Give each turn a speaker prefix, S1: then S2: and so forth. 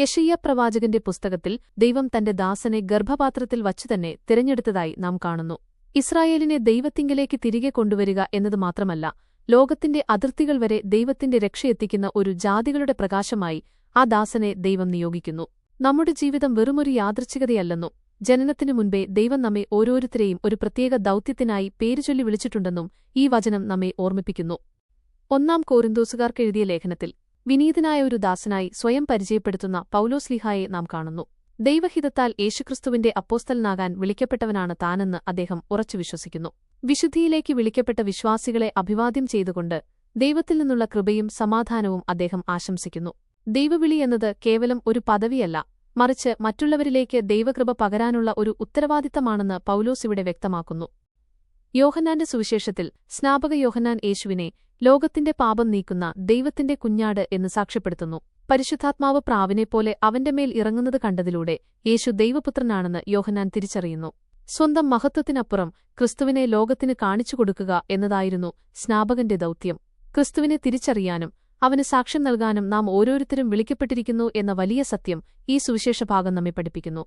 S1: യഷയ്യ പ്രവാചകന്റെ പുസ്തകത്തിൽ ദൈവം തന്റെ ദാസനെ ഗർഭപാത്രത്തിൽ വച്ചുതന്നെ തിരഞ്ഞെടുത്തതായി നാം കാണുന്നു. ഇസ്രായേലിനെ ദൈവത്തിങ്കലേക്ക് തിരികെ കൊണ്ടുവരിക എന്നത് മാത്രമല്ല ലോകത്തിന്റെ അതിർത്തികൾ വരെ ദൈവത്തിന്റെ രക്ഷയെത്തിക്കുന്ന ഒരു ജാതികളുടെ പ്രകാശമായി ആ ദാസനെ ദൈവം നിയോഗിക്കുന്നു. നമ്മുടെ ജീവിതം വെറുമൊരു യാദൃച്ഛികതയല്ലെന്നും ജനനത്തിനു മുൻപേ ദൈവം നമ്മെ ഓരോരുത്തരെയും ഒരു പ്രത്യേക ദൗത്യത്തിനായി പേരുചൊല്ലി വിളിച്ചിട്ടുണ്ടെന്നും ഈ വചനം നമ്മെ ഓർമ്മിപ്പിക്കുന്നു. ഒന്നാം കോരിന്തോസുകാർക്കെഴുതിയ ലേഖനത്തിൽ വിനീതനായ ഒരു ദാസനായി സ്വയം പരിചയപ്പെടുത്തുന്ന പൌലോസ്ലിഹായെ നാം കാണുന്നു. ദൈവഹിതത്താൽ യേശുക്രിസ്തുവിന്റെ അപ്പോസ്തലനാകാൻ വിളിക്കപ്പെട്ടവനാണ് താനെന്ന് അദ്ദേഹം ഉറച്ചു വിശ്വസിക്കുന്നു. വിശുദ്ധിയിലേക്ക് വിളിക്കപ്പെട്ട വിശ്വാസികളെ അഭിവാദ്യം ചെയ്തുകൊണ്ട് ദൈവത്തിൽ നിന്നുള്ള കൃപയും സമാധാനവും അദ്ദേഹം ആശംസിക്കുന്നു. ദൈവവിളി എന്നത് കേവലം ഒരു പദവിയല്ല മറിച്ച് മറ്റുള്ളവരിലേക്ക് ദൈവകൃപ പകരാനുള്ള ഒരു ഉത്തരവാദിത്തമാണെന്ന് പൗലോസ് ഇവിടെ വ്യക്തമാക്കുന്നു. യോഹന്നാന്റെ സുവിശേഷത്തിൽ സ്നാപക യോഹന്നാൻ യേശുവിനെ ലോകത്തിന്റെ പാപം നീക്കുന്ന ദൈവത്തിന്റെ കുഞ്ഞാട് എന്ന് സാക്ഷ്യപ്പെടുത്തുന്നു. പരിശുദ്ധാത്മാവ് പ്രാവിനെപ്പോലെ അവന്റെ മേൽ ഇറങ്ങുന്നത് കണ്ടതിലൂടെ യേശു ദൈവപുത്രനാണെന്ന് യോഹനാൻ തിരിച്ചറിയുന്നു. സ്വന്തം മഹത്വത്തിനപ്പുറം ക്രിസ്തുവിനെ ലോകത്തിന് കാണിച്ചു കൊടുക്കുക എന്നതായിരുന്നു സ്നാപകന്റെ ദൗത്യം. ക്രിസ്തുവിനെ തിരിച്ചറിയാനും അവന് സാക്ഷ്യം നൽകാനും നാം ഓരോരുത്തരും വിളിക്കപ്പെട്ടിരിക്കുന്നു എന്ന വലിയ സത്യം ഈ സുവിശേഷഭാഗം നമ്മെ പഠിപ്പിക്കുന്നു.